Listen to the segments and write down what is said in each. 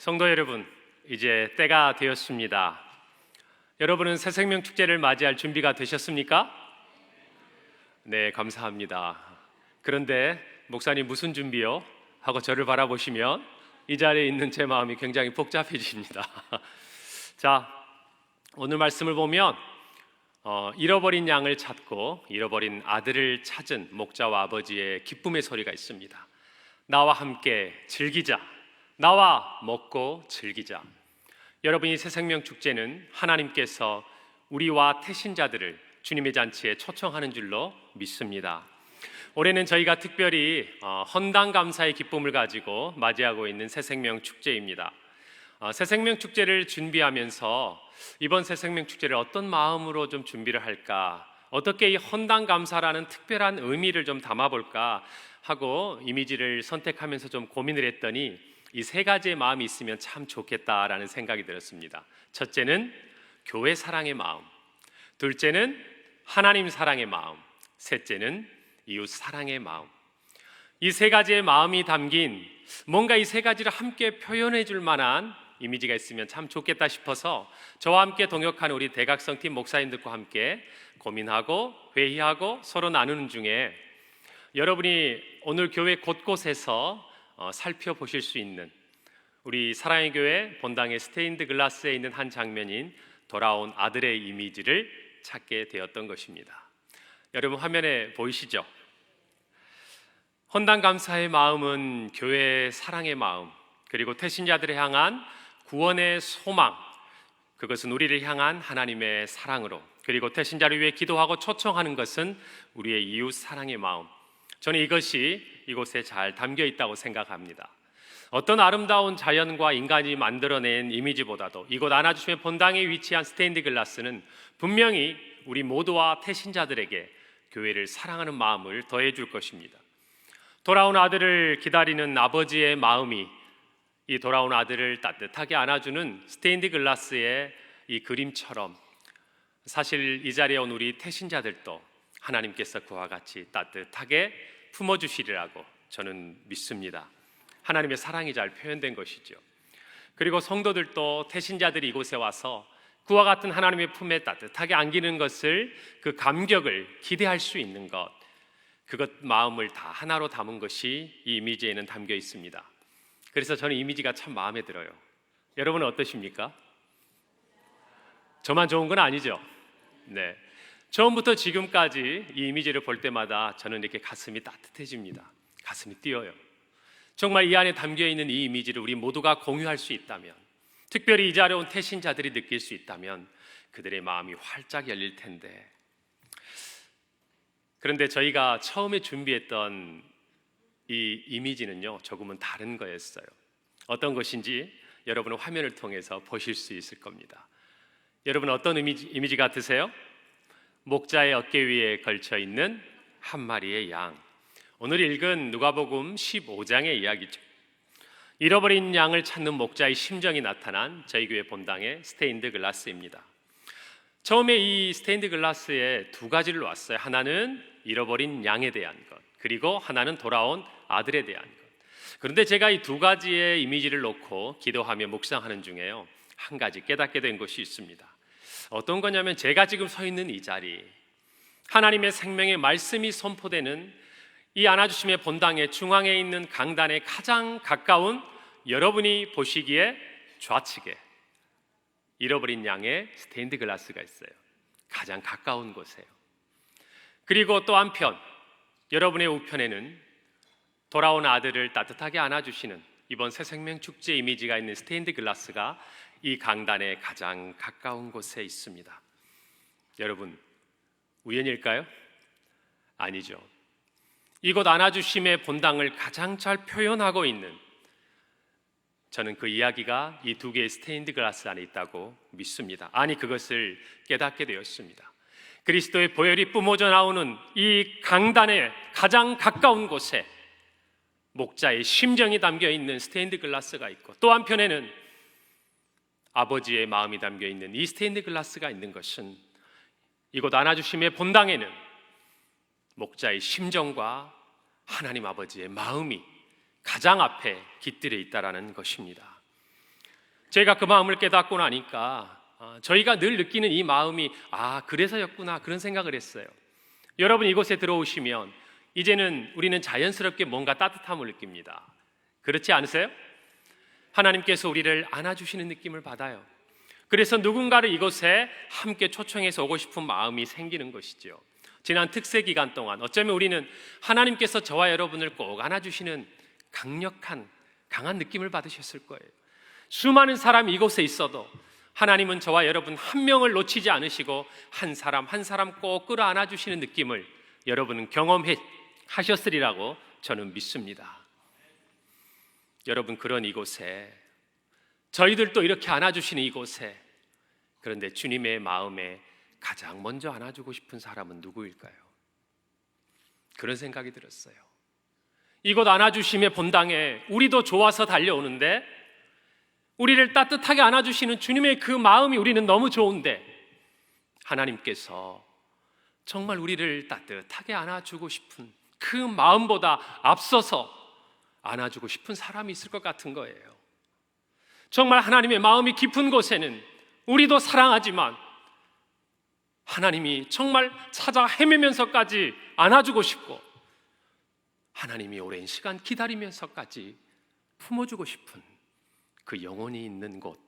성도 여러분, 이제 때가 되었습니다. 여러분은 새 생명 축제를 맞이할 준비가 되셨습니까? 네, 감사합니다. 그런데 목사님 무슨 준비요? 하고 저를 바라보시면 이 자리에 있는 제 마음이 굉장히 복잡해집니다. 자, 오늘 말씀을 보면 어, 잃어버린 양을 찾고 잃어버린 아들을 찾은 목자와 아버지의 기쁨의 소리가 있습니다. 나와 함께 즐기자. 나와 먹고 즐기자. 여러분이 새 생명 축제는 하나님께서 우리와 태신자들을 주님의 잔치에 초청하는 줄로 믿습니다. 올해는 저희가 특별히 어, 헌당 감사의 기쁨을 가지고 맞이하고 있는 새 생명 축제입니다. 어, 새 생명 축제를 준비하면서 이번 새 생명 축제를 어떤 마음으로 좀 준비를 할까? 어떻게 이 헌당 감사라는 특별한 의미를 좀 담아볼까 하고 이미지를 선택하면서 좀 고민을 했더니 이 세 가지의 마음이 있으면 참 좋겠다라는 생각이 들었습니다. 첫째는 교회 사랑의 마음, 둘째는 하나님 사랑의 마음, 셋째는 이웃 사랑의 마음. 이 세 가지의 마음이 담긴 뭔가 이 세 가지를 함께 표현해 줄 만한 이미지가 있으면 참 좋겠다 싶어서 저와 함께 동역하는 우리 대각성 팀 목사님들과 함께 고민하고 회의하고 서로 나누는 중에 여러분이 오늘 교회 곳곳에서 어, 살펴보실 수 있는 우리 사랑의 교회 본당의 스테인드 글라스에 있는 한 장면인 돌아온 아들의 이미지를 찾게 되었던 것입니다. 여러분 화면에 보이시죠? 헌당 감사의 마음은 교회의 사랑의 마음 그리고 태신자들을 향한 구원의 소망 그것은 우리를 향한 하나님의 사랑으로 그리고 태신자를 위해 기도하고 초청하는 것은 우리의 이웃 사랑의 마음 저는 이것이 이곳에 잘 담겨 있다고 생각합니다. 어떤 아름다운 자연과 인간이 만들어낸 이미지보다도 이곳 안아주심의 본당에 위치한 스테인드 글라스는 분명히 우리 모두와 태신자들에게 교회를 사랑하는 마음을 더해 줄 것입니다. 돌아온 아들을 기다리는 아버지의 마음이 이 돌아온 아들을 따뜻하게 안아주는 스테인드 글라스의 이 그림처럼 사실 이 자리에 온 우리 태신자들도 하나님께서 그와 같이 따뜻하게 품어 주시리라고 저는 믿습니다. 하나님의 사랑이 잘 표현된 것이죠. 그리고 성도들도 태신자들이 이곳에 와서 그와 같은 하나님의 품에 따뜻하게 안기는 것을 그 감격을 기대할 수 있는 것, 그것 마음을 다 하나로 담은 것이 이 이미지에는 담겨 있습니다. 그래서 저는 이미지가 참 마음에 들어요. 여러분은 어떠십니까? 저만 좋은 건 아니죠. 네. 처음부터 지금까지 이 이미지를 볼 때마다 저는 이렇게 가슴이 따뜻해집니다. 가슴이 뛰어요. 정말 이 안에 담겨 있는 이 이미지를 우리 모두가 공유할 수 있다면, 특별히 이 자리에 온 태신자들이 느낄 수 있다면 그들의 마음이 활짝 열릴 텐데. 그런데 저희가 처음에 준비했던 이 이미지는요, 조금은 다른 거였어요. 어떤 것인지 여러분은 화면을 통해서 보실 수 있을 겁니다. 여러분 어떤 이미지, 이미지 같으세요? 목자의 어깨 위에 걸쳐 있는 한 마리의 양. 오늘 읽은 누가복음 15장의 이야기죠. 잃어버린 양을 찾는 목자의 심정이 나타난 저희 교회 본당의 스테인드 글라스입니다. 처음에 이 스테인드 글라스에 두 가지를 놨어요. 하나는 잃어버린 양에 대한 것, 그리고 하나는 돌아온 아들에 대한 것. 그런데 제가 이 두 가지의 이미지를 놓고 기도하며 묵상하는 중에요. 한 가지 깨닫게 된 것이 있습니다. 어떤 거냐면 제가 지금 서 있는 이 자리, 하나님의 생명의 말씀이 선포되는 이 안아주심의 본당의 중앙에 있는 강단에 가장 가까운 여러분이 보시기에 좌측에 잃어버린 양의 스테인드 글라스가 있어요. 가장 가까운 곳에요. 그리고 또 한편 여러분의 우편에는 돌아온 아들을 따뜻하게 안아주시는 이번 새 생명 축제 이미지가 있는 스테인드 글라스가 이 강단에 가장 가까운 곳에 있습니다. 여러분, 우연일까요? 아니죠. 이곳 안아주심의 본당을 가장 잘 표현하고 있는 저는 그 이야기가 이 두 개의 스테인드 글라스 안에 있다고 믿습니다. 아니, 그것을 깨닫게 되었습니다. 그리스도의 보혈이 뿜어져 나오는 이 강단의 가장 가까운 곳에 목자의 심정이 담겨 있는 스테인드 글라스가 있고 또 한편에는 아버지의 마음이 담겨 있는 이 스테인드 글라스가 있는 것은 이곳 안아주심의 본당에는 목자의 심정과 하나님 아버지의 마음이 가장 앞에 깃들여 있다라는 것입니다. 제가 그 마음을 깨닫고 나니까 아, 저희가 늘 느끼는 이 마음이 아 그래서였구나 그런 생각을 했어요. 여러분 이곳에 들어오시면 이제는 우리는 자연스럽게 뭔가 따뜻함을 느낍니다. 그렇지 않으세요? 하나님께서 우리를 안아주시는 느낌을 받아요. 그래서 누군가를 이곳에 함께 초청해서 오고 싶은 마음이 생기는 것이죠. 지난 특세 기간 동안 어쩌면 우리는 하나님께서 저와 여러분을 꼭 안아주시는 강력한 강한 느낌을 받으셨을 거예요. 수많은 사람이 이곳에 있어도 하나님은 저와 여러분 한 명을 놓치지 않으시고 한 사람 한 사람 꼭 끌어안아 주시는 느낌을 여러분은 경험해 하셨으리라고 저는 믿습니다. 여러분 그런 이곳에 저희들도 이렇게 안아주시는 이곳에 그런데 주님의 마음에 가장 먼저 안아주고 싶은 사람은 누구일까요? 그런 생각이 들었어요. 이곳 안아주심의 본당에 우리도 좋아서 달려오는데 우리를 따뜻하게 안아주시는 주님의 그 마음이 우리는 너무 좋은데 하나님께서 정말 우리를 따뜻하게 안아주고 싶은 그 마음보다 앞서서 안아주고 싶은 사람이 있을 것 같은 거예요. 정말 하나님의 마음이 깊은 곳에는 우리도 사랑하지만 하나님이 정말 찾아 헤매면서까지 안아주고 싶고 하나님이 오랜 시간 기다리면서까지 품어주고 싶은 그 영혼이 있는 곳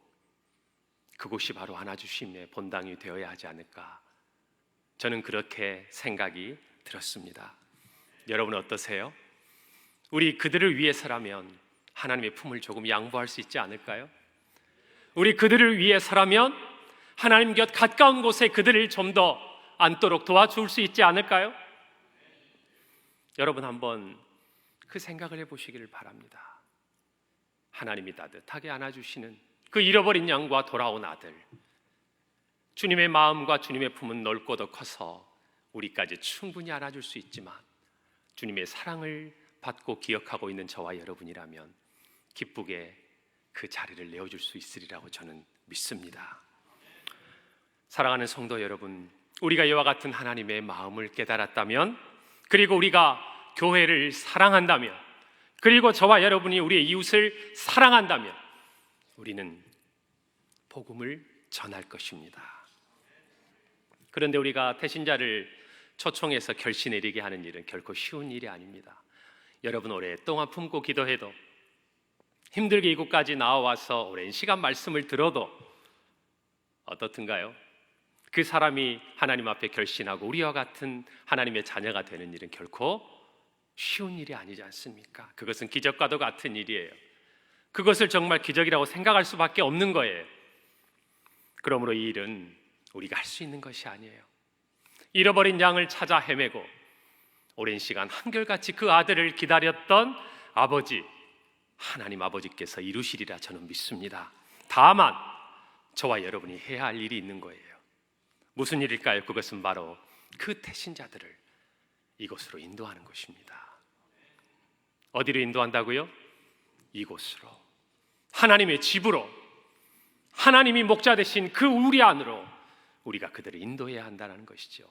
그곳이 바로 안아주심의 본당이 되어야 하지 않을까 저는 그렇게 생각이 들었습니다. 여러분 어떠세요? 우리 그들을 위해서라면 하나님의 품을 조금 양보할 수 있지 않을까요? 우리 그들을 위해서라면 하나님 곁 가까운 곳에 그들을 좀 더 앉도록 도와줄 수 있지 않을까요? 여러분 한번 그 생각을 해보시기를 바랍니다. 하나님이 따뜻하게 안아주시는 그 잃어버린 양과 돌아온 아들. 주님의 마음과 주님의 품은 넓고도 커서 우리까지 충분히 안아줄 수 있지만 주님의 사랑을 받고 기억하고 있는 저와 여러분이라면 기쁘게 그 자리를 내어줄 수 있으리라고 저는 믿습니다. 사랑하는 성도 여러분, 우리가 이와 같은 하나님의 마음을 깨달았다면, 그리고 우리가 교회를 사랑한다면, 그리고 저와 여러분이 우리의 이웃을 사랑한다면, 우리는 복음을 전할 것입니다. 그런데 우리가 태신자를 초청해서 결시 내리게 하는 일은 결코 쉬운 일이 아닙니다. 여러분 오랫동안 품고 기도해도 힘들게 이곳까지 나와서 오랜 시간 말씀을 들어도 어떻든가요? 그 사람이 하나님 앞에 결신하고 우리와 같은 하나님의 자녀가 되는 일은 결코 쉬운 일이 아니지 않습니까? 그것은 기적과도 같은 일이에요. 그것을 정말 기적이라고 생각할 수밖에 없는 거예요. 그러므로 이 일은 우리가 할 수 있는 것이 아니에요. 잃어버린 양을 찾아 헤매고 오랜 시간 한결같이 그 아들을 기다렸던 아버지 하나님 아버지께서 이루시리라 저는 믿습니다. 다만 저와 여러분이 해야 할 일이 있는 거예요. 무슨 일일까요? 그것은 바로 그 태신자들을 이곳으로 인도하는 것입니다. 어디로 인도한다고요? 이곳으로. 하나님의 집으로. 하나님이 목자 되신 그 우리 안으로 우리가 그들을 인도해야 한다는 것이죠.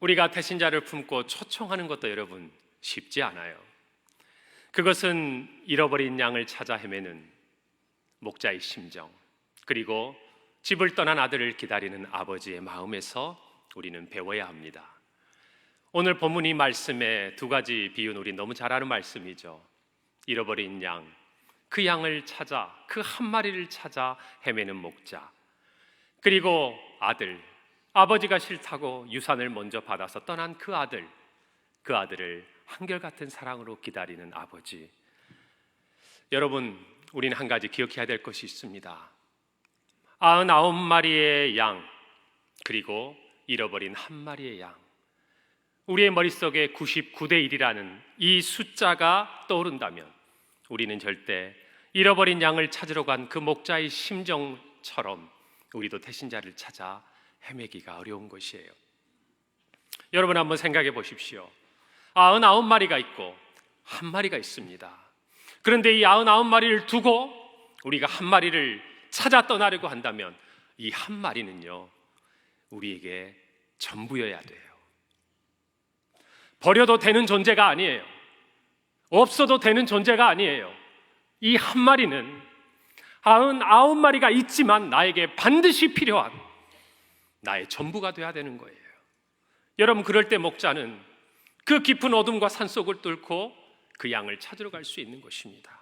우리가 태신자를 품고 초청하는 것도 여러분 쉽지 않아요. 그것은 잃어버린 양을 찾아 헤매는 목자의 심정, 그리고 집을 떠난 아들을 기다리는 아버지의 마음에서 우리는 배워야 합니다. 오늘 본문 이 말씀에 두 가지 비유는 우리 너무 잘 아는 말씀이죠. 잃어버린 양, 그 양을 찾아 그 한 마리를 찾아 헤매는 목자, 그리고 아들, 아버지가 싫다고 유산을 먼저 받아서 떠난 그 아들, 그 아들을 한결같은 사랑으로 기다리는 아버지. 여러분, 우리는 한 가지 기억해야 될 것이 있습니다. 아흔아홉 마리의 양, 그리고 잃어버린 한 마리의 양. 우리의 머릿속에 99대 1이라는 이 숫자가 떠오른다면 우리는 절대 잃어버린 양을 찾으러 간 그 목자의 심정처럼 우리도 태신자를 찾아 헤매기가 어려운 것이에요. 여러분 한번 생각해 보십시오. 아흔아홉 마리가 있고 한 마리가 있습니다. 그런데 이 아흔아홉 마리를 두고 우리가 한 마리를 찾아 떠나려고 한다면 이 한 마리는요 우리에게 전부여야 돼요. 버려도 되는 존재가 아니에요. 없어도 되는 존재가 아니에요. 이 한 마리는 아흔 아홉 마리가 있지만 나에게 반드시 필요한 나의 전부가 돼야 되는 거예요. 여러분 그럴 때 목자는 그 깊은 어둠과 산속을 뚫고 그 양을 찾으러 갈 수 있는 것입니다.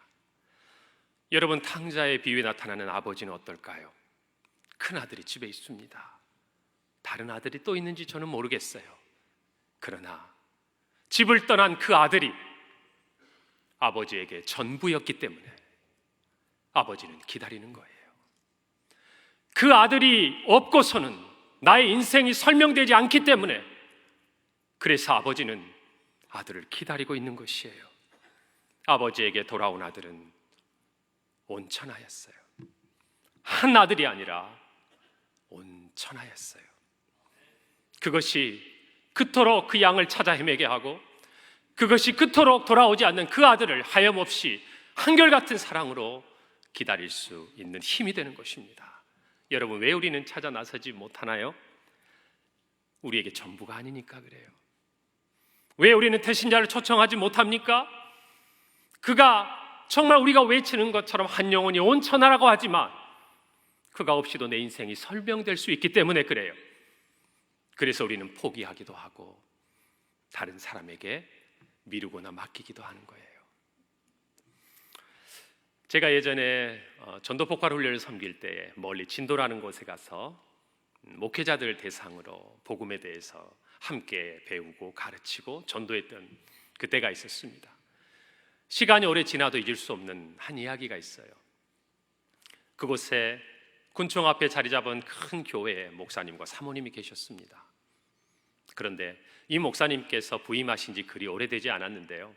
여러분 탕자의 비유에 나타나는 아버지는 어떨까요? 큰 아들이 집에 있습니다. 다른 아들이 또 있는지 저는 모르겠어요. 그러나 집을 떠난 그 아들이 아버지에게 전부였기 때문에 아버지는 기다리는 거예요. 그 아들이 없고서는 나의 인생이 설명되지 않기 때문에 그래서 아버지는 아들을 기다리고 있는 것이에요. 아버지에게 돌아온 아들은 온천하였어요. 한 아들이 아니라 온천하였어요. 그것이 그토록 그 양을 찾아 헤매게 하고 그것이 그토록 돌아오지 않는 그 아들을 하염없이 한결같은 사랑으로 기다릴 수 있는 힘이 되는 것입니다. 여러분 왜 우리는 찾아 나서지 못하나요? 우리에게 전부가 아니니까 그래요. 왜 우리는 태신자를 초청하지 못합니까? 그가 정말 우리가 외치는 것처럼 한 영혼이 온 천하라고 하지만 그가 없이도 내 인생이 설명될 수 있기 때문에 그래요. 그래서 우리는 포기하기도 하고 다른 사람에게 미루거나 맡기기도 하는 거예요. 제가 예전에 어, 전도 폭발 훈련을 섬길 때 멀리 진도라는 곳에 가서 목회자들 대상으로 복음에 대해서 함께 배우고 가르치고 전도했던 그때가 있었습니다. 시간이 오래 지나도 잊을 수 없는 한 이야기가 있어요. 그곳에 군청 앞에 자리 잡은 큰 교회에 목사님과 사모님이 계셨습니다. 그런데 이 목사님께서 부임하신 지 그리 오래되지 않았는데요.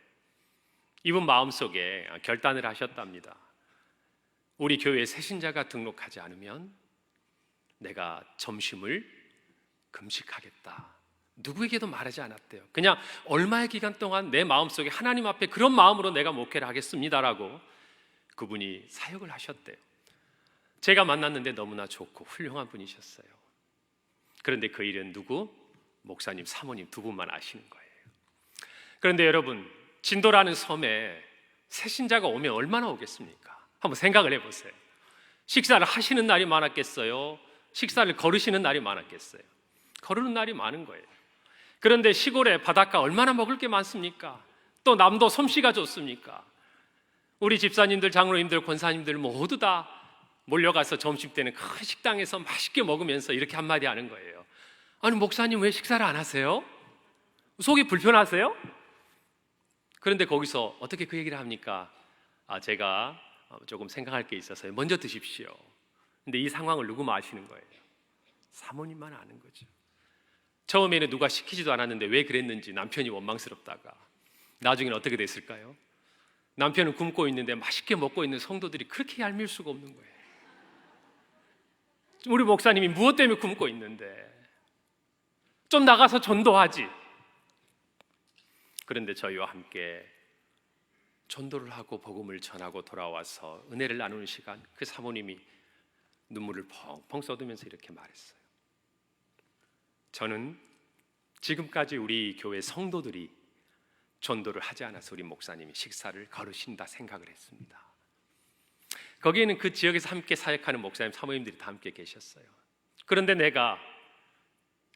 이분 마음속에 결단을 하셨답니다. 우리 교회에 새신자가 등록하지 않으면 내가 점심을 금식하겠다. 누구에게도 말하지 않았대요. 그냥 얼마의 기간 동안 내 마음속에 하나님 앞에 그런 마음으로 내가 목회를 하겠습니다라고 그분이 사역을 하셨대요. 제가 만났는데 너무나 좋고 훌륭한 분이셨어요. 그런데 그 일은 누구? 목사님, 사모님 두 분만 아시는 거예요. 그런데 여러분, 진도라는 섬에 새 신자가 오면 얼마나 오겠습니까? 한번 생각을 해보세요. 식사를 하시는 날이 많았겠어요? 식사를 거르시는 날이 많았겠어요? 거르는 날이 많은 거예요. 그런데 시골에 바닷가 얼마나 먹을 게 많습니까? 또 남도 솜씨가 좋습니까? 우리 집사님들, 장로님들, 권사님들 모두 다 몰려가서 점심 때는 큰 식당에서 맛있게 먹으면서 이렇게 한마디 하는 거예요. 아니, 목사님 왜 식사를 안 하세요? 속이 불편하세요? 그런데 거기서 어떻게 그 얘기를 합니까? 아, 제가 조금 생각할 게 있어서요. 먼저 드십시오. 근데 이 상황을 누구만 아시는 거예요? 사모님만 아는 거죠. 처음에는 누가 시키지도 않았는데 왜 그랬는지 남편이 원망스럽다가 나중에는 어떻게 됐을까요? 남편은 굶고 있는데 맛있게 먹고 있는 성도들이 그렇게 얄미울 수가 없는 거예요. 우리 목사님이 무엇 때문에 굶고 있는데 좀 나가서 전도하지. 그런데 저희와 함께 전도를 하고 복음을 전하고 돌아와서 은혜를 나누는 시간 그 사모님이 눈물을 펑펑 쏟으면서 이렇게 말했어요. 저는 지금까지 우리 교회 성도들이 전도를 하지 않아서 우리 목사님이 식사를 거르신다 생각을 했습니다. 거기에는 그 지역에서 함께 사역하는 목사님 사모님들이 다 함께 계셨어요. 그런데 내가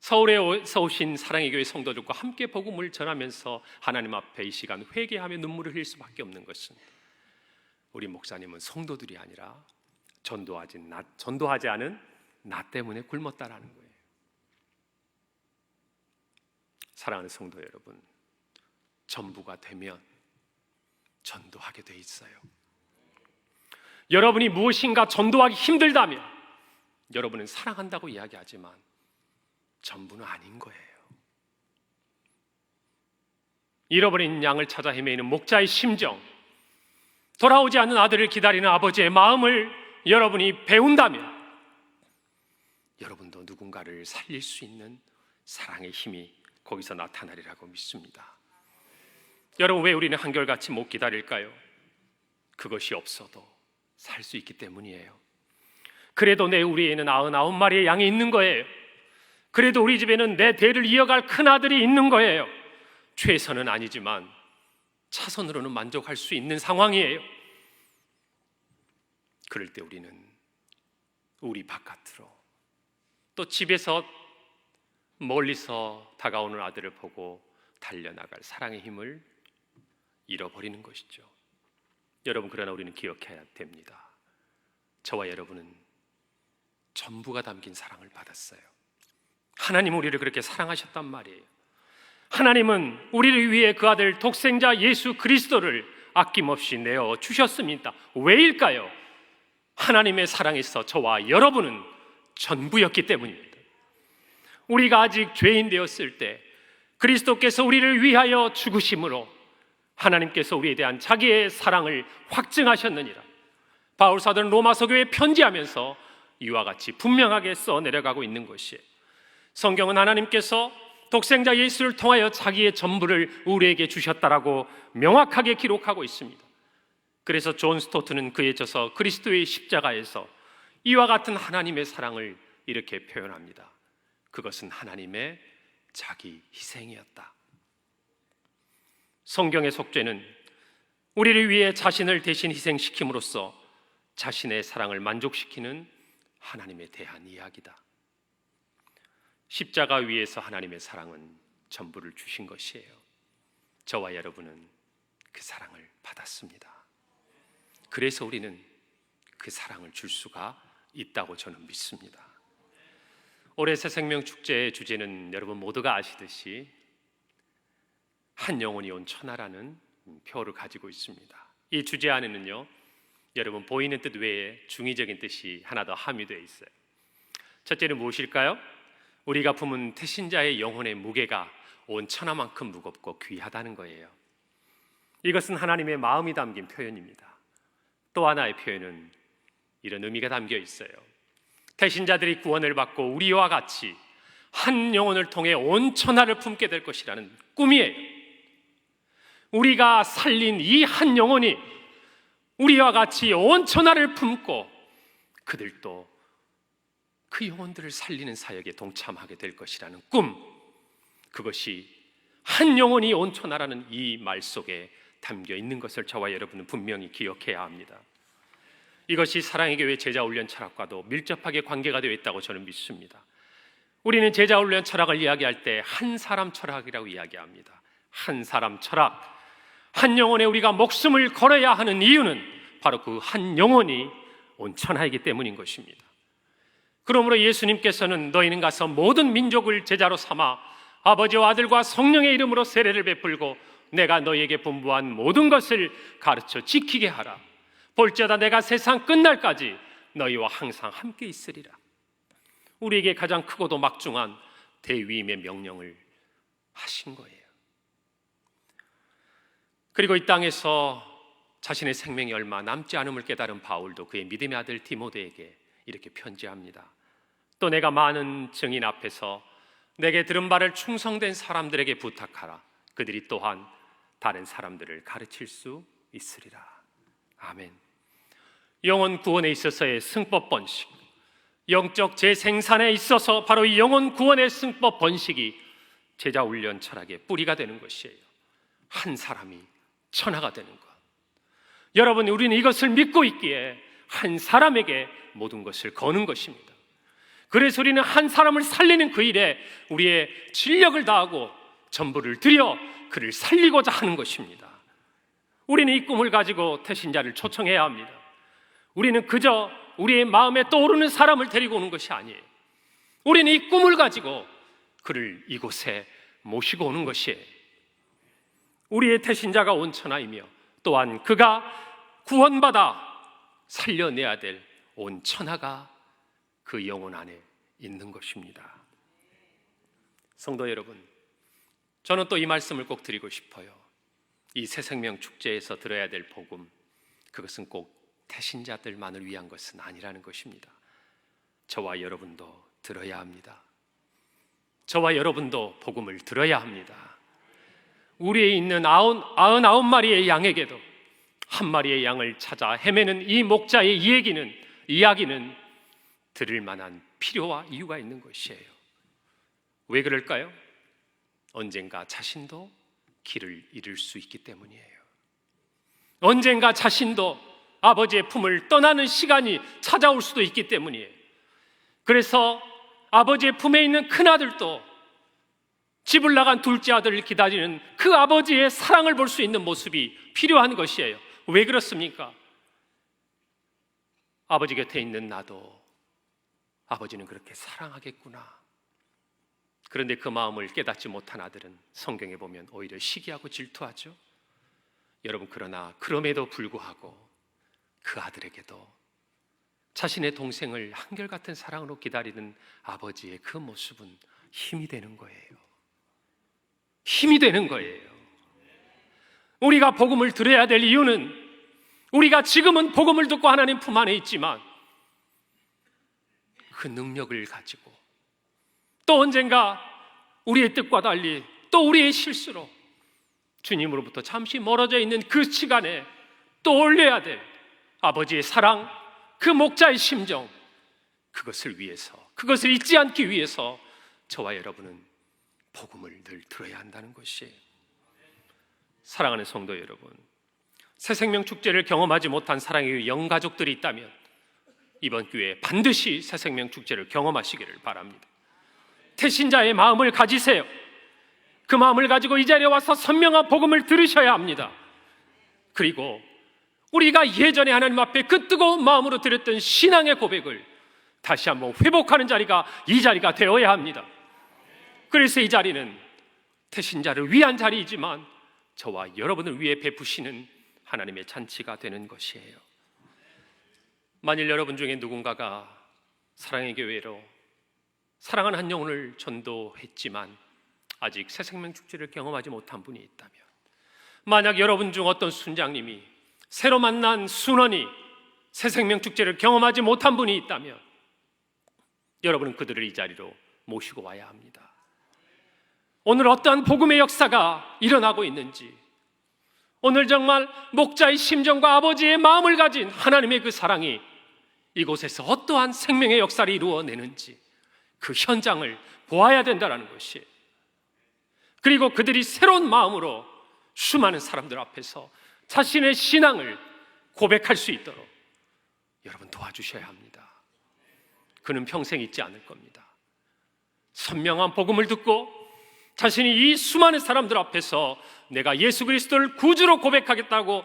서울에서 오신 사랑의 교회 성도들과 함께 복음을 전하면서 하나님 앞에 이 시간 회개하며 눈물을 흘릴 수밖에 없는 것은 우리 목사님은 성도들이 아니라 전도하지 나, 전도하지 않은 나 때문에 굶었다라는 거예요. 사랑하는 성도 여러분, 전부가 되면 전도하게 돼 있어요. 여러분이 무엇인가 전도하기 힘들다면 여러분은 사랑한다고 이야기하지만 전부는 아닌 거예요. 잃어버린 양을 찾아 헤매는 목자의 심정, 돌아오지 않는 아들을 기다리는 아버지의 마음을 여러분이 배운다면 여러분도 누군가를 살릴 수 있는 사랑의 힘이 거기서 나타나리라고 믿습니다. 여러분 왜 우리는 한결같이 못 기다릴까요? 그것이 없어도 살 수 있기 때문이에요. 그래도 내 우리에는 아흔아홉 마리의 양이 있는 거예요. 그래도 우리 집에는 내 대를 이어갈 큰 아들이 있는 거예요. 최선은 아니지만 차선으로는 만족할 수 있는 상황이에요. 그럴 때 우리는 우리 바깥으로 또 집에서 멀리서 다가오는 아들을 보고 달려나갈 사랑의 힘을 잃어버리는 것이죠. 여러분 그러나 우리는 기억해야 됩니다. 저와 여러분은 전부가 담긴 사랑을 받았어요. 하나님 우리를 그렇게 사랑하셨단 말이에요. 하나님은 우리를 위해 그 아들 독생자 예수 그리스도를 아낌없이 내어 주셨습니다. 왜일까요? 하나님의 사랑에서 저와 여러분은 전부였기 때문입니다. 우리가 아직 죄인 되었을 때 그리스도께서 우리를 위하여 죽으심으로 하나님께서 우리에 대한 자기의 사랑을 확증하셨느니라. 바울 사도는 로마서 교회에 편지하면서 이와 같이 분명하게 써 내려가고 있는 것이에요. 성경은 하나님께서 독생자 예수를 통하여 자기의 전부를 우리에게 주셨다라고 명확하게 기록하고 있습니다. 그래서 존 스토트는 그에 져서 그리스도의 십자가에서 이와 같은 하나님의 사랑을 이렇게 표현합니다. 그것은 하나님의 자기 희생이었다. 성경의 속죄는 우리를 위해 자신을 대신 희생시킴으로써 자신의 사랑을 만족시키는 하나님에 대한 이야기다. 십자가 위에서 하나님의 사랑은 전부를 주신 것이에요. 저와 여러분은 그 사랑을 받았습니다. 그래서 우리는 그 사랑을 줄 수가 있다고 저는 믿습니다. 올해 새 생명 축제의 주제는 여러분 모두가 아시듯이 한 영혼이 온 천하라는 표를 가지고 있습니다. 이 주제 안에는요, 여러분 보이는 뜻 외에 중의적인 뜻이 하나 더 함유되어 있어요. 첫째는 무엇일까요? 우리가 품은 태신자의 영혼의 무게가 온 천하만큼 무겁고 귀하다는 거예요. 이것은 하나님의 마음이 담긴 표현입니다. 또 하나의 표현은 이런 의미가 담겨 있어요. 태신자들이 구원을 받고 우리와 같이 한 영혼을 통해 온 천하를 품게 될 것이라는 꿈이에요. 우리가 살린 이 한 영혼이 우리와 같이 온 천하를 품고 그들도 그 영혼들을 살리는 사역에 동참하게 될 것이라는 꿈. 그것이 한 영혼이 온 천하라는 이 말 속에 담겨 있는 것을 저와 여러분은 분명히 기억해야 합니다. 이것이 사랑의 교회 제자 훈련 철학과도 밀접하게 관계가 되어 있다고 저는 믿습니다. 우리는 제자 훈련 철학을 이야기할 때 한 사람 철학이라고 이야기합니다. 한 사람 철학. 한 영혼에 우리가 목숨을 걸어야 하는 이유는 바로 그 한 영혼이 온 천하이기 때문인 것입니다. 그러므로 예수님께서는 너희는 가서 모든 민족을 제자로 삼아 아버지와 아들과 성령의 이름으로 세례를 베풀고 내가 너희에게 분부한 모든 것을 가르쳐 지키게 하라. 볼지어다 내가 세상 끝날까지 너희와 항상 함께 있으리라. 우리에게 가장 크고도 막중한 대위임의 명령을 하신 거예요. 그리고 이 땅에서 자신의 생명이 얼마 남지 않음을 깨달은 바울도 그의 믿음의 아들 디모데에게 이렇게 편지합니다. 또 내가 많은 증인 앞에서 내게 들은 바를 충성된 사람들에게 부탁하라. 그들이 또한 다른 사람들을 가르칠 수 있으리라. 아멘. 영혼 구원에 있어서의 승법 번식, 영적 재생산에 있어서 바로 이 영혼 구원의 승법 번식이 제자 훈련 철학의 뿌리가 되는 것이에요. 한 사람이 천하가 되는 것. 여러분, 우리는 이것을 믿고 있기에 한 사람에게 모든 것을 거는 것입니다. 그래서 우리는 한 사람을 살리는 그 일에 우리의 진력을 다하고 전부를 들여 그를 살리고자 하는 것입니다. 우리는 이 꿈을 가지고 태신자를 초청해야 합니다. 우리는 그저 우리의 마음에 떠오르는 사람을 데리고 오는 것이 아니에요. 우리는 이 꿈을 가지고 그를 이곳에 모시고 오는 것이에요. 우리의 태신자가 온천하이며 또한 그가 구원받아 살려내야 될 온 천하가 그 영혼 안에 있는 것입니다. 성도 여러분, 저는 또 이 말씀을 꼭 드리고 싶어요. 이 새 생명 축제에서 들어야 될 복음, 그것은 꼭 태신자들만을 위한 것은 아니라는 것입니다. 저와 여러분도 들어야 합니다. 저와 여러분도 복음을 들어야 합니다. 우리에 있는 아흔, 아흔아홉 마리의 양에게도 한 마리의 양을 찾아 헤매는 이 목자의 이 얘기는 이야기는 들을 만한 필요와 이유가 있는 것이에요. 왜 그럴까요? 언젠가 자신도 길을 잃을 수 있기 때문이에요. 언젠가 자신도 아버지의 품을 떠나는 시간이 찾아올 수도 있기 때문이에요. 그래서 아버지의 품에 있는 큰 아들도 집을 나간 둘째 아들을 기다리는 그 아버지의 사랑을 볼 수 있는 모습이 필요한 것이에요. 왜 그렇습니까? 아버지 곁에 있는 나도 아버지는 그렇게 사랑하겠구나. 그런데 그 마음을 깨닫지 못한 아들은 성경에 보면 오히려 시기하고 질투하죠. 여러분, 그러나 그럼에도 불구하고 그 아들에게도 자신의 동생을 한결같은 사랑으로 기다리는 아버지의 그 모습은 힘이 되는 거예요. 힘이 되는 거예요. 우리가 복음을 들어야 될 이유는 우리가 지금은 복음을 듣고 하나님 품 안에 있지만 그 능력을 가지고 또 언젠가 우리의 뜻과 달리 또 우리의 실수로 주님으로부터 잠시 멀어져 있는 그 시간에 또 올려야 될 아버지의 사랑, 그 목자의 심정, 그것을 위해서, 그것을 잊지 않기 위해서 저와 여러분은 복음을 늘 들어야 한다는 것이에요. 사랑하는 성도 여러분, 새 생명 축제를 경험하지 못한 사랑의 영가족들이 있다면 이번 기회에 반드시 새 생명 축제를 경험하시기를 바랍니다. 태신자의 마음을 가지세요. 그 마음을 가지고 이 자리에 와서 선명한 복음을 들으셔야 합니다. 그리고 우리가 예전에 하나님 앞에 그 뜨거운 마음으로 드렸던 신앙의 고백을 다시 한번 회복하는 자리가 이 자리가 되어야 합니다. 그래서 이 자리는 태신자를 위한 자리이지만 저와 여러분을 위해 베푸시는 하나님의 잔치가 되는 것이에요. 만일 여러분 중에 누군가가 사랑의 교회로 사랑하는 한 영혼을 전도했지만 아직 새 생명 축제를 경험하지 못한 분이 있다면 만약 여러분 중 어떤 순장님이 새로 만난 순원이 새 생명 축제를 경험하지 못한 분이 있다면 여러분은 그들을 이 자리로 모시고 와야 합니다. 오늘 어떠한 복음의 역사가 일어나고 있는지 오늘 정말 목자의 심정과 아버지의 마음을 가진 하나님의 그 사랑이 이곳에서 어떠한 생명의 역사를 이루어내는지 그 현장을 보아야 된다는 것이 그리고 그들이 새로운 마음으로 수많은 사람들 앞에서 자신의 신앙을 고백할 수 있도록 여러분 도와주셔야 합니다. 그는 평생 잊지 않을 겁니다. 선명한 복음을 듣고 자신이 이 수많은 사람들 앞에서 내가 예수 그리스도를 구주로 고백하겠다고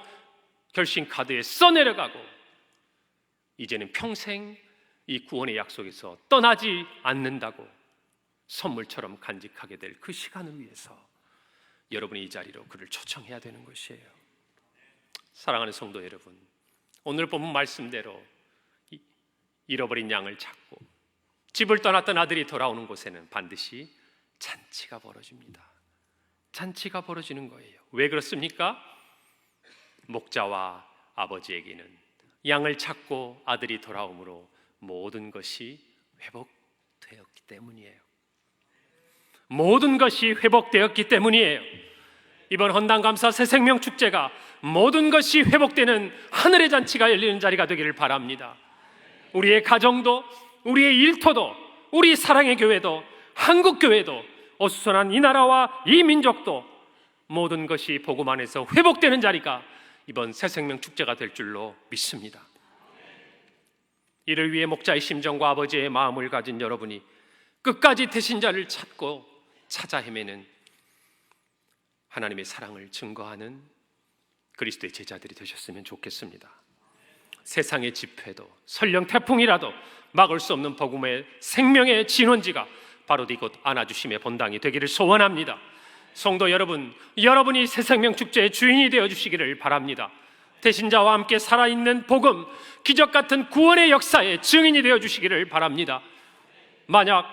결심 카드에 써내려가고 이제는 평생 이 구원의 약속에서 떠나지 않는다고 선물처럼 간직하게 될 그 시간을 위해서 여러분이 이 자리로 그를 초청해야 되는 것이에요. 사랑하는 성도 여러분, 오늘 본문 말씀대로 잃어버린 양을 찾고 집을 떠났던 아들이 돌아오는 곳에는 반드시 잔치가 벌어집니다. 잔치가 벌어지는 거예요. 왜 그렇습니까? 목자와 아버지에게는 양을 찾고 아들이 돌아오므로 모든 것이 회복되었기 때문이에요. 모든 것이 회복되었기 때문이에요. 이번 헌당감사 새 생명 축제가 모든 것이 회복되는 하늘의 잔치가 열리는 자리가 되기를 바랍니다. 우리의 가정도, 우리의 일터도, 우리 사랑의 교회도, 한국 교회도, 어수선한 이 나라와 이 민족도 모든 것이 복음 안에서 회복되는 자리가 이번 새 생명 축제가 될 줄로 믿습니다. 이를 위해 목자의 심정과 아버지의 마음을 가진 여러분이 끝까지 대신자를 찾고 찾아 헤매는 하나님의 사랑을 증거하는 그리스도의 제자들이 되셨으면 좋겠습니다. 세상의 집회도 설령 태풍이라도 막을 수 없는 복음의 생명의 진원지가 바로 이곳 안아주심의 본당이 되기를 소원합니다. 성도 여러분, 여러분이 새 생명 축제의 주인이 되어 주시기를 바랍니다. 대신자와 함께 살아있는 복음, 기적 같은 구원의 역사의 증인이 되어 주시기를 바랍니다. 만약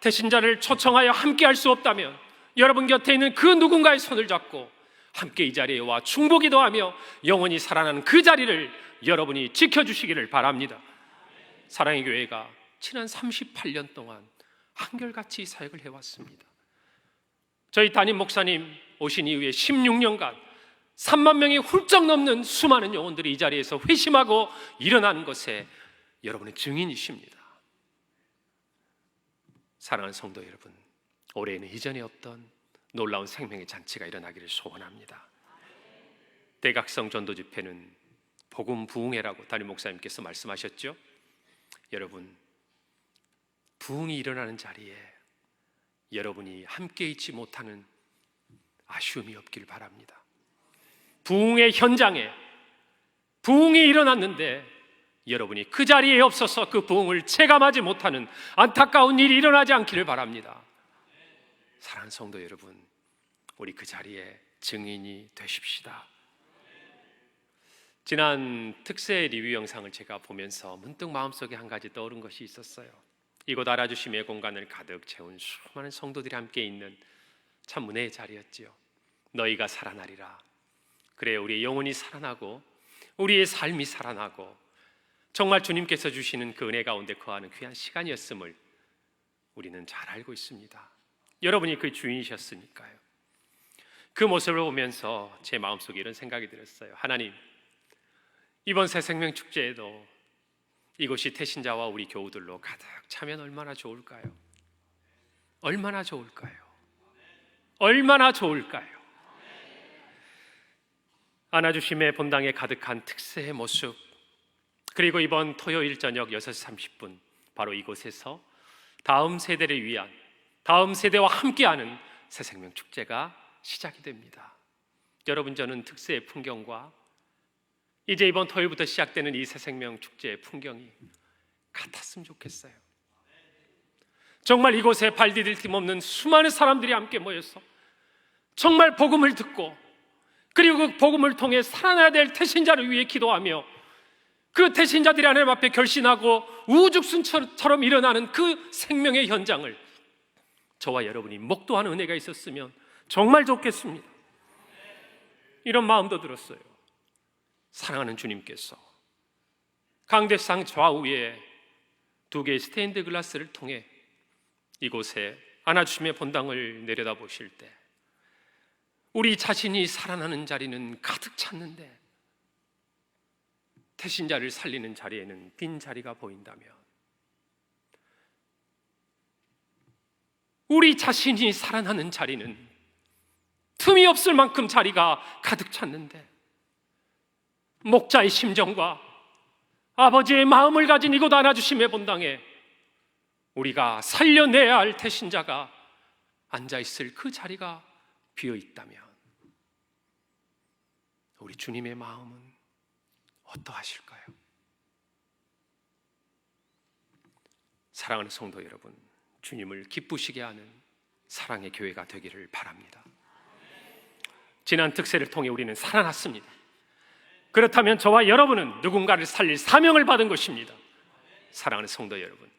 대신자를 초청하여 함께 할 수 없다면 여러분 곁에 있는 그 누군가의 손을 잡고 함께 이 자리에 와 충복기도 하며 영원히 살아나는 그 자리를 여러분이 지켜주시기를 바랍니다. 사랑의 교회가 지난 38년 동안 한결같이 사역을 해왔습니다. 저희 담임 목사님 오신 이후에 16년간 3만 명이 훌쩍 넘는 수많은 영혼들이 이 자리에서 회심하고 일어나는 것에 여러분의 증인이십니다. 사랑하는 성도 여러분, 올해는 이전에 없던 놀라운 생명의 잔치가 일어나기를 소원합니다. 대각성 전도 집회는 복음 부흥회라고 담임 목사님께서 말씀하셨죠. 여러분 부흥이 일어나는 자리에 여러분이 함께 있지 못하는 아쉬움이 없기를 바랍니다. 부흥의 현장에 부흥이 일어났는데 여러분이 그 자리에 없어서 그 부흥을 체감하지 못하는 안타까운 일이 일어나지 않기를 바랍니다. 사랑하는 성도 여러분, 우리 그 자리에 증인이 되십시다. 지난 특세 리뷰 영상을 제가 보면서 문득 마음속에 한 가지 떠오른 것이 있었어요. 이곳 알아주심의 공간을 가득 채운 수많은 성도들이 함께 있는 참 은혜의 자리였지요. 너희가 살아나리라. 그래 우리의 영혼이 살아나고 우리의 삶이 살아나고 정말 주님께서 주시는 그 은혜 가운데 거하는 귀한 시간이었음을 우리는 잘 알고 있습니다. 여러분이 그 주인이셨으니까요. 그 모습을 보면서 제 마음속에 이런 생각이 들었어요. 하나님, 이번 새 생명 축제에도 이곳이 태신자와 우리 교우들로 가득 차면 얼마나 좋을까요? 얼마나 좋을까요? 얼마나 좋을까요? 안아주심의 본당에 가득한 특세의 모습 그리고 이번 토요일 저녁 6시 30분 바로 이곳에서 다음 세대를 위한 다음 세대와 함께하는 새 생명 축제가 시작이 됩니다. 여러분 저는 특세의 풍경과 이제 이번 토요일부터 시작되는 이 새 생명 축제의 풍경이 같았으면 좋겠어요. 정말 이곳에 발 디딜 틈 없는 수많은 사람들이 함께 모여서 정말 복음을 듣고 그리고 그 복음을 통해 살아나야 될 태신자를 위해 기도하며 그 태신자들이 하나님 앞에 결신하고 우죽순처럼 일어나는 그 생명의 현장을 저와 여러분이 목도하는 은혜가 있었으면 정말 좋겠습니다. 이런 마음도 들었어요. 사랑하는 주님께서 강대상 좌우에 두 개의 스테인드 글라스를 통해 이곳에 안아주심의 본당을 내려다 보실 때 우리 자신이 살아나는 자리는 가득 찼는데 태신자를 살리는 자리에는 빈 자리가 보인다면 우리 자신이 살아나는 자리는 틈이 없을 만큼 자리가 가득 찼는데 목자의 심정과 아버지의 마음을 가진 이곳 안아주심의 본당에 우리가 살려내야 할 태신자가 앉아 있을 그 자리가 비어 있다면 우리 주님의 마음은 어떠하실까요? 사랑하는 성도 여러분, 주님을 기쁘시게 하는 사랑의 교회가 되기를 바랍니다. 지난 특세를 통해 우리는 살아났습니다. 그렇다면 저와 여러분은 누군가를 살릴 사명을 받은 것입니다. 사랑하는 성도 여러분,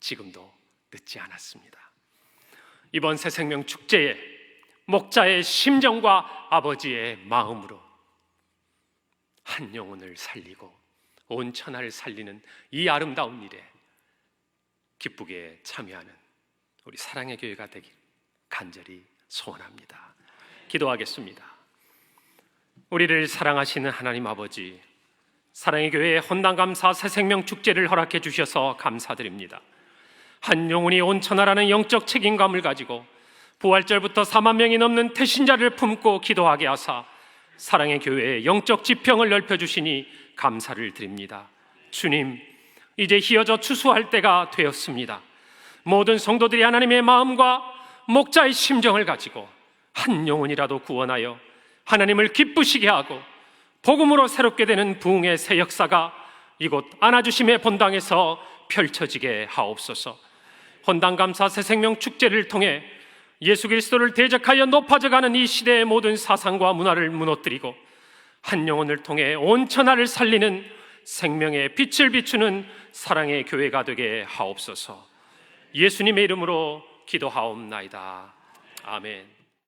지금도 늦지 않았습니다. 이번 새 생명 축제에 목자의 심정과 아버지의 마음으로 한 영혼을 살리고 온 천하를 살리는 이 아름다운 일에 기쁘게 참여하는 우리 사랑의 교회가 되길 간절히 소원합니다. 기도하겠습니다. 우리를 사랑하시는 하나님 아버지, 사랑의 교회 혼당감사 새 생명 축제를 허락해 주셔서 감사드립니다. 한 영혼이 온 천하라는 영적 책임감을 가지고 부활절부터 4만 명이 넘는 태신자를 품고 기도하게 하사 사랑의 교회의 영적 지평을 넓혀 주시니 감사를 드립니다. 주님, 이제 희어져 추수할 때가 되었습니다. 모든 성도들이 하나님의 마음과 목자의 심정을 가지고 한 영혼이라도 구원하여 하나님을 기쁘시게 하고 복음으로 새롭게 되는 부흥의 새 역사가 이곳 안아주심의 본당에서 펼쳐지게 하옵소서. 혼당 감사 새 생명 축제를 통해 예수 그리스도를 대적하여 높아져가는 이 시대의 모든 사상과 문화를 무너뜨리고 한 영혼을 통해 온 천하를 살리는 생명의 빛을 비추는 사랑의 교회가 되게 하옵소서. 예수님의 이름으로 기도하옵나이다. 아멘.